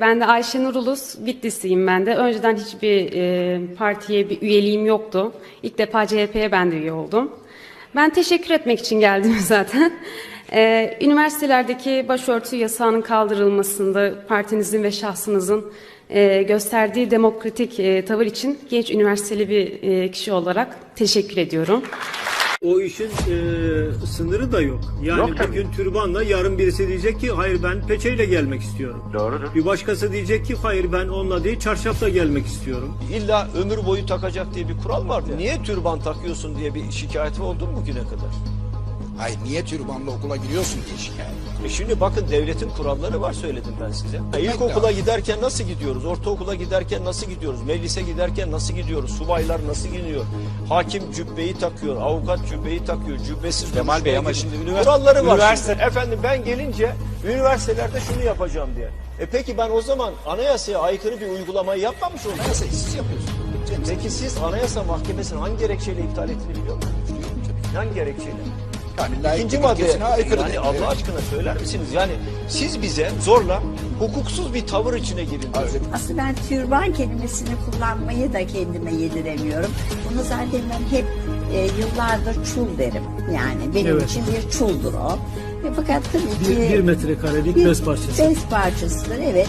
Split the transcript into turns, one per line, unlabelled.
Ben de Ayşenur Ulus, Bitlisliyim ben de. Önceden hiçbir e, partiye bir üyeliğim yoktu. İlk defa CHP'ye ben de üye oldum. Ben teşekkür etmek için geldim zaten. E, üniversitelerdeki başörtü yasağının kaldırılmasında partinizin ve şahsınızın e, gösterdiği demokratik e, tavır için genç üniversiteli bir e, kişi olarak teşekkür ediyorum.
O işin e, sınırı da yok. Yani
Yok tabii.
bugün türbanla yarın birisi diyecek ki hayır ben peçeyle gelmek istiyorum.
Doğrudur.
Bir başkası diyecek ki hayır ben onunla değil çarşafla gelmek istiyorum.
İlla ömür boyu takacak diye bir kural var. Niye türban takıyorsun diye bir şikayeti oldu mu bugüne kadar?
Hayır niye türbanla okula giriyorsun diye şikayet.
E şimdi bakın devletin kuralları var söyledim ben size. İlkokula giderken nasıl gidiyoruz? Ortaokula giderken nasıl gidiyoruz? Meclise giderken nasıl gidiyoruz? Subaylar nasıl gidiyor? Hakim cübbeyi takıyor, avukat cübbeyi takıyor, cübbesiz
Kemal Bey ama şimdi
gidiyor.
ünivers-
kuralları var.
üniversite-
şimdi. Efendim ben gelince üniversitelerde şunu yapacağım diye. E peki ben o zaman anayasaya aykırı bir uygulamayı yapmamış olayım.
Anayasayı siz yapıyorsunuz.
Peki siz Anayasa Mahkemesi'nin hangi gerekçeyle iptal ettiğini biliyor musunuz? Hangi gerekçeyle?
Yani
İkinci
layıklık
madde
ilkesine aykırı
yani
değil.
Allah
Evet.
aşkına söyler misiniz? Yani siz bize zorla hukuksuz bir tavır içine girin.
Aslında ben türban kelimesini kullanmayı da kendime yediremiyorum. Bunu zaten ben hep e, yıllardır çul derim. Yani benim
Evet.
için bir çuldur o. Ve fakat tabii ki...
Bir, bir metrekarelik bez parçası.
Bez parçasıdır evet.